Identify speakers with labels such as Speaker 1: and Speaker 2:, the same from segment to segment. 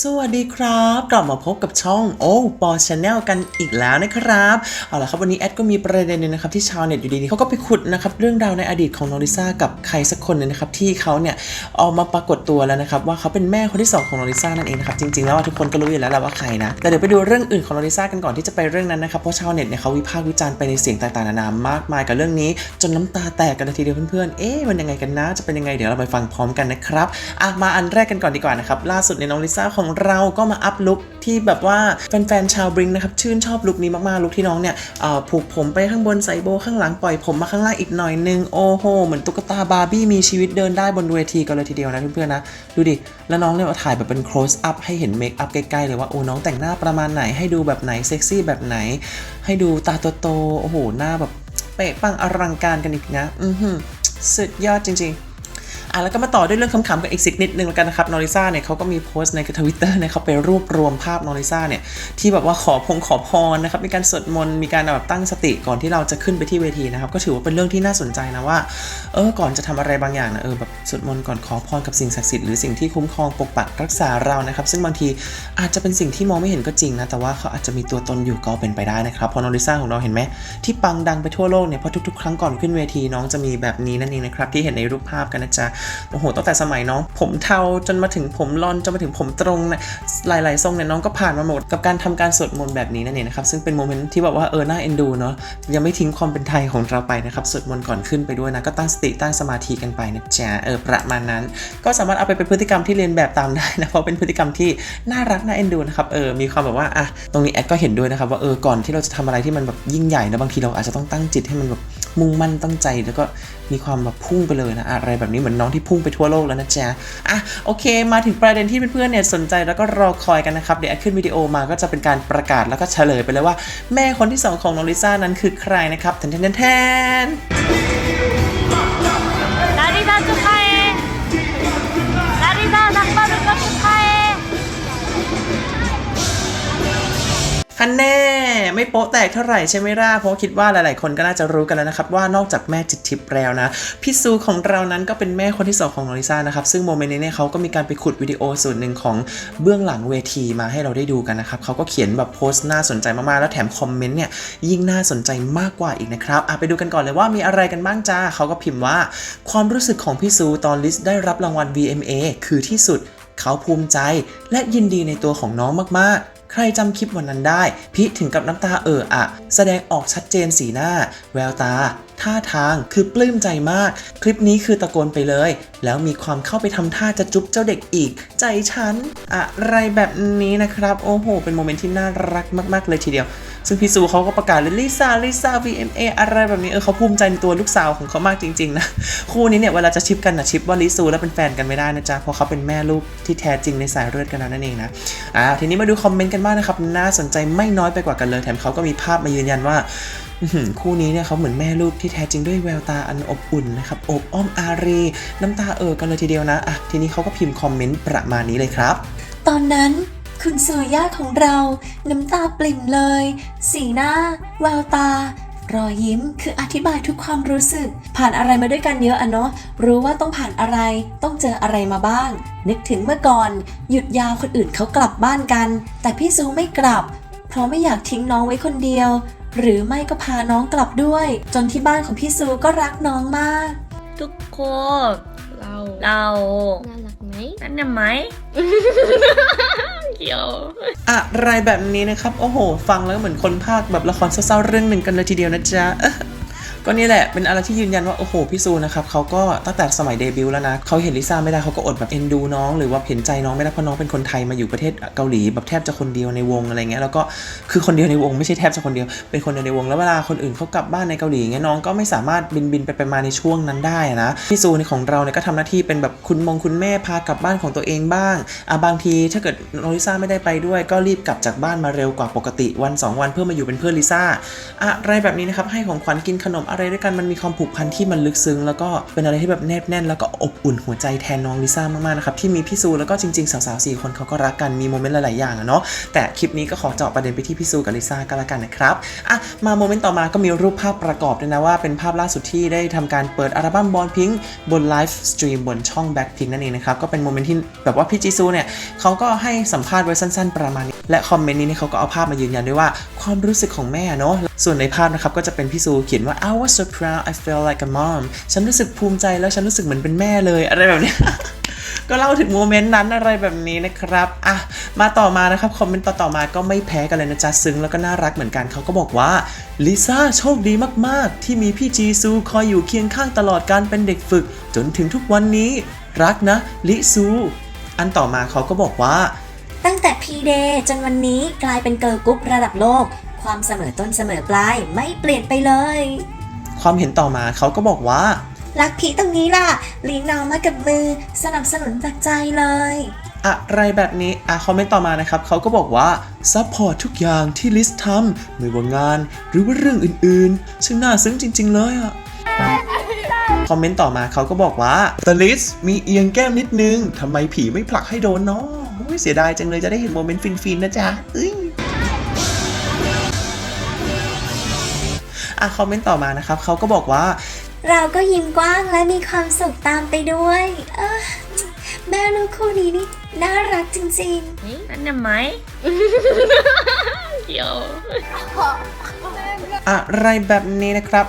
Speaker 1: สวัสดีครับ กลับมาพบกับช่องโอ้ปอชาแนลกันอีกแล้วนะครับ เอาละครับวันนี้แอดก็มีประเด็นหนึงนะครับที่ชาวเน็ตอยู่ดีๆเขาก็ไปขุดนะครับเรื่องราวในอดีตของน้องลิซ่ากับใครสักคนหนึงนะครับที่เขาเนี่ยออกมาปรากฏตัวแล้วนะครับว่าเขาเป็นแม่คนที่สองของน้องลิซ่านั่นเองนะครับจริงๆแล้วทุกคนก็รู้อยู่แล้วแหละว่าใครนะแต่เดี๋ยวไปดูเรื่องอื่นของน้องลิซ่ากันก่อนที่จะไปเรื่องนั้นนะครับเพราะชาวเน็ตเนี่ยเขาวิพากษ์วิจารณ์ไปในเสียงต่างๆนานามากมายกับเรื่องนี้ จนน้ำตาแตกกันทีเดียวเพื่อนๆเอ๊ะมันยังไงกันนะจะเป็นยังไงเดี๋ยวเราไปฟังพร้อมกันนะครับอะมาอันแรกกันก่อนดีกว่านะครับล่าสุดในน้องลิซ่าของเราก็มาอัพลุคที่แบบว่าแฟนๆชาวบริงนะครับชื่นชอบลุคนี้มากๆลุคที่น้องเนี่ยผูกผมไปข้างบนใส่โบข้างหลังปล่อยผมมาข้างล่างอีกหน่อยนึงโอ้โหเหมือนตุ๊กตาบาร์บี้มีชีวิตเดินได้บนเวทีกันเลยทีเดียวนะเพื่อนๆนะดูดิแล้วน้องเนี่ยมาถ่ายแบบเป็น close up ให้เห็นเมคอัพใกล้ๆเลยว่าโอ้น้องแต่งหน้าประมาณไหนให้ดูแบบไหนเซ็กซี่แบบไหน ให้ดูตาโตๆโอ้โหหน้าแบบเป๊ะปังอลังการกันอีกนะ อือหือสุดยอดจริง ๆ อะแล้วก็มาต่อด้วยเรื่องขำๆกันอีกสักนิดนึงแล้วกันนะครับนอริซ่าเนี่ยเขาก็มีโพสต์ในทวิตเตอร์เนี่ยเขาไปรวบรวมภาพนอริซ่าเนี่ยที่แบบว่าขอพงขอพรนะครับมีการสวดมนต์มีการแบบตั้งสติก่อนที่เราจะขึ้นไปที่เวทีนะครับก็ถือว่าเป็นเรื่องที่น่าสนใจนะว่าเออก่อนจะทำอะไรบางอย่างนะเออแบบสวดมนต์ก่อนขอพรกับสิ่งศักดิ์สิทธิ์หรือสิ่งที่คุ้มครองปกปักรักษาเรานะครับซึ่งบางทีอาจจะเป็นสิ่งที่มองไม่เห็นก็จริงนะแต่ว่าเขาอาจจะมีตัวตนอยู่ก็เป็นไปได้นะครับพราะนอริซ่าของเราเห็นไหมที่ปังดังไปทั่วโลกเนี่ยเพราะทุกๆ ครั้งก่อนขึ้นเวทีน้องจะมีแบบนี้นั่นเองนะครับที่เห็นในรูปภาพกันนะจ๊ะโอ้โหตั้งแต่สมัยน้อง ผมเทาจนมาถึงผมลอนจนมาถึงผมตรงนะหลายๆทรงเนี่ยน้องก็ผ่านมาหมดกับการทำการสวดมนต์แบบนี้นั่นเองนะครับซึ่งเป็นโมเมนต์ที่แบบว่าเออน่าเอ็นดูเนาะยังไม่ทิ้งความเป็นไทยของเราไปนะครับสวดมนต์ก่อนขึ้นไปด้วยนะก็ตั้งสติตั้งสมาธิกันไปนะจ๊ะเออประมาณนั้น ก็สามารถเอาไปเป็นพฤติกรรมที่เรียนแบบตามได้นะเพราะเป็นพฤติกรรมที่น่ารักน่าเอ็นดูนะครับเออมีความแบบว่าอะตรงนี้แอดก็เห็นด้วยนะครับว่าเออก่อนที่เราจะทำอะไรที่มันแบบยิ่งใหญ่นะบางทีเราอาจจะต้องตั้งจิตให้มันแบบ มุ่งมั่นตั้งใจแล้วก็มีความแบบพุ่งไปเลยนะอะไรแบบนี้เหมือนน้องที่พุ่งไปทั่วโลกแล้วนะจ๊ะอะโอเค มาถึงประเด็นที่เพื่อนๆเนี่ยสนใจแล้วก็รอคอยกันนะครับ เดี๋ยวขึ้นวิดีโอมาก็จะเป็นการประกาศแล้วก็เฉลยไปเลยว่า แม่คนที่สองของน้องลิซ่านั้นคือใครนะครับแทนแทนแทน ฮันแน่ไม่โป๊ะแตกเท่าไหร่ใช่ไหมล่ะเพราะคิดว่าหลาย ๆ คนก็น่าจะรู้กันแล้วนะครับ ว่านอกจากแม่จิตทิพย์แล้วนะพี่ซูของเรานั้นก็เป็นแม่คนที่สองของน้องลิซ่านะครับ ซึ่งโมเมนต์นี้เนี่ยเขาก็มีการไปขุดวิดีโอส่วนหนึ่งของเบื้องหลังเวทีมาให้เราได้ดูกันนะครับเขาก็เขียนแบบโพสต์น่าสนใจมาก ๆ แล้วแถมคอมเมนต์เนี่ยยิ่งน่าสนใจมากกว่าอีกนะครับอะไปดูกันก่อนเลยว่ามีอะไรกันบ้างจ้าเขาก็พิมพ์ว่า ความรู้สึกของพี่ซูตอนลิสได้รับรางวัล VMA คือที่สุดเขาภูมิใจและยินดีในตัวของน้องมากๆ ใครจำคลิปวันนั้นได้ พิถึงกับน้ำตาเอ่ออะ แสดงออกชัดเจนสีหน้า แววตาท่าทางคือปลื้มใจมาก คลิปนี้คือตะโกนไปเลย แล้วมีความเข้าไปทำท่าจะจุ๊บเจ้าเด็กอีก ใจฉัน อะไรแบบนี้นะครับ โอ้โห เป็นโมเมนต์ที่น่ารักมากๆเลยทีเดียว ซึ่งพี่ซูเขาก็ประกาศเลยลิซ่าลิซ่า VMA อะไรแบบนี้เออเขาภูมิใจในตัวลูกสาวของเขามากจริงๆนะคู่นี้เนี่ยเวลาจะชิปกันนะชิปว่าลิซูแล้วเป็นแฟนกันไม่ได้นะจ๊ะเพราะเขาเป็นแม่ลูกที่แท้จริงในสายเลือดกันแล้วนั่นเองนะอ่าทีนี้มาดูคอมเมนต์กันบ้างนะครับน่าสนใจไม่น้อยไปกว่ากันเลยแถมเขาก็มีภาพมายืนยันว่า คู่นี้เนี่ยเขาเหมือนแม่ลูกที่แท้จริงด้วยแววตาอันอบอุ่นนะครับอบอ้อมอารีน้ำตาเอ่อกันเลยทีเดียวนะอะทีนี้เขาก็พิมพ์คอมเมนต์ประมาณนี้เลยครับ
Speaker 2: ตอนนั้นคุณสุริยาของเรา น้ำตาปริ่มเลย สีหน้า แววตา รอยยิ้มคืออธิบายทุกความรู้สึก ผ่านอะไรมาด้วยกันเยอะอะเนาะรู้ว่าต้องผ่านอะไร ต้องเจออะไรมาบ้าง นึกถึงเมื่อก่อน หยุดยาวคนอื่นเขากลับบ้านกัน แต่พี่ซูไม่กลับ เพราะไม่อยากทิ้งน้องไว้คนเดียว หรือไม่ก็พาน้องกลับด้วย จนที่บ้านของพี่ซูก็รักน้องมาก
Speaker 3: ทุกคน
Speaker 4: เรา
Speaker 3: เรา
Speaker 4: น่ารักไหม
Speaker 3: นั่นน่ะไหม เกี่ยว
Speaker 1: อะไรแบบนี้นะครับ โอ้โห ฟังแล้วเหมือนคนภาคแบบละครเศร้าๆเรื่องหนึ่งกันเลยทีเดียวนะจ๊ะ ก็นี่แหละเป็นอะไรที่ยืนยันว่าโอ้โหพี่ซูนะครับเขาก็ตั้งแต่สมัยเดบิวต์แล้วนะเขาเห็นลิซ่าไม่ได้เขาก็อดแบบเอ็นดูน้อง หรือว่าเห็นใจน้องไม่ได้เพราะน้องเป็นคนไทยมาอยู่ประเทศเกาหลีแบบแทบจะคนเดียวในวงอะไรเงี้ยแล้วก็คือคนเดียวในวงไม่ใช่แทบจะคนเดียวเป็นคนเดียวในวงแล้วเวลาคนอื่นเขากลับบ้านในเกาหลีเงี้ยน้องก็ไม่สามารถบินบินไปไปมาในช่วงนั้นได้นะพี่ซูในของเราเนี่ยก็ทำหน้าที่เป็นแบบคุณมงคุณแม่พากลับบ้านของตัวเองบ้างอะบางทีถ้าเกิดน้องลิซ่าไม่ได้ไปด้วย ก็รีบกลับจากบ้านมาเร็วกว่าปกติวันสองวันเพื่อมาอยู่เป็นเพื่อนลิซ่าอะไรแบบนี้นะครับให้ของขวัญกินขนมอะไรด้วยกันมันมีความผูกพันที่มันลึกซึ้ง แล้วก็เป็นอะไรที่แบบแนบแน่น แล้วก็อบอุ่นหัวใจแทนน้องลิซ่ามากๆนะครับที่มีพี่ซูแล้วก็จริงๆสาวๆสี่คนเขาก็รักกันมีโมเมนต์หลายๆอย่างอะเนาะแต่คลิปนี้ก็ขอเจาะประเด็นไปที่พี่ซูกับลิซ่าก็แล้วกันนะครับอะมาโมเมนต์ต่อมาก็มีรูปภาพประกอบด้วยนะว่าเป็นภาพล่าสุดที่ได้ทำการเปิดอัลบั้มบอลพิงบนไลฟ์สตรีมบนช่อง Blackpink นั่นเองนะครับก็เป็นโมเมนต์ที่แบบว่าพี่จีซูเนี่ยเขาก็ให้สัมภาษณ์ไว้สั้น ๆ ประมาณนี้และคอมเมนต์นี้เนี่ยเขาก็เอาภาพมายืนยันด้วยว่าความรู้สึกของแม่เนาะส่วนในภาพนะครับก็จะเป็นพี่ซูเขียนว่า I was so proud I felt like a mom ฉันรู้สึกภูมิใจแล้วฉันรู้สึกเหมือนเป็นแม่เลยอะไรแบบนี้ก็เล่าถึงโมเมนต์นั้นอะไรแบบนี้นะครับ อะ มาต่อมานะครับ คอมเมนต์ต่อๆมาก็ไม่แพ้กันเลยนะจ๊ะ ซึ้งแล้วก็น่ารักเหมือนกันเขาก็บอกว่าลิซ่าโชคดีมากๆ ที่มีพี่จีซูคอยอยู่เคียงข้างตลอดการเป็นเด็กฝึก จนถึงทุกวันนี้ รักนะ ลิซู อันต่อมาเขาก็บอกว่า
Speaker 2: ตั้งแต่พีเดย์จนวันนี้กลายเป็นเกิร์ลกรุ๊ประดับโลก ความเสมอต้นเสมอปลายไม่เปลี่ยนไปเลย
Speaker 1: ความเห็นต่อมาเขาก็บอกว่า
Speaker 2: รักพีตรงนี้ล่ะเลี้ยงน้องมากับมือ สนับสนุนจากใจเลย
Speaker 1: อะไรแบบนี้อะคอมเมนต์ต่อมานะครับเขาก็บอกว่าซัพพอร์ตทุกอย่างที่ลิสทำไม่ว่างาน หรือว่าเรื่องอื่นๆซึ่งน่าซึ้งจริง ๆ เลยอะคอมเมนต์ต่อมาเขาก็บอกว่าแต่ลิสมีเอียงแก้มนิดนึงทำไมผีไม่ผลักให้โดนเนาะโอ้ยเสียดายจังเลยจะได้เห็นโมเมนต์ฟินๆนะจ๊ะเอ้ยอะคอมเมนต์ต่อมานะครับเขาก็บอกว่า
Speaker 2: เราก็ยิ้มกว้างและมีความสุขตามไปด้วย เออแม่ลูกคู่นี้นี่ น่ารักจริงๆ
Speaker 3: นั่นน่ะไหม เดี๋ยว
Speaker 1: อะไรแบบนี้นะครับ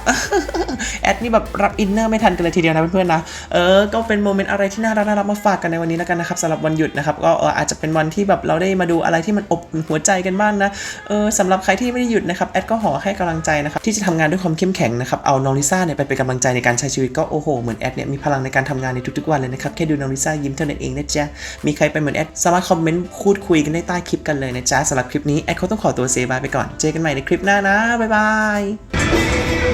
Speaker 1: แอดนี่แบบรับอินเนอร์ไม่ทันกันเลยทีเดียวนะเพื่อนๆนะ เออ ก็เป็นโมเมนต์อะไรที่น่ารักน่ารักมาฝากกันในวันนี้แล้วกันนะครับสำหรับวันหยุดนะครับ ก็อาจจะเป็นวันที่แบบเราได้มาดูอะไรที่มันอบหัวใจกันบ้างนะ เออสำหรับใครที่ไม่ได้หยุดนะครับ แอดก็ขอให้กำลังใจนะครับ ที่จะทำงานด้วยความเข้มแข็งนะครับ เอาน้องลิซ่าเนี่ยไปเป็นกำลังใจในการใช้ชีวิตก็โอ้โห เหมือนแอดเนี่ยมีพลังในการทำงานในทุกๆวันเลยนะครับ แค่ดูน้องลิซ่ายิ้มเท่านั้นเองนะจ๊ะ มีใครเป็นเหมือนแอดสามารถคอมเมนต์พูดคุยกันได้ใต้คลิปกันเลยนะจ๊ะสำหรับคลิปนี้แอดเขาต้องขอตัวเซบายไปก่อน เจอกันใหม่ในคลิปหน้านะบ๊ายบาย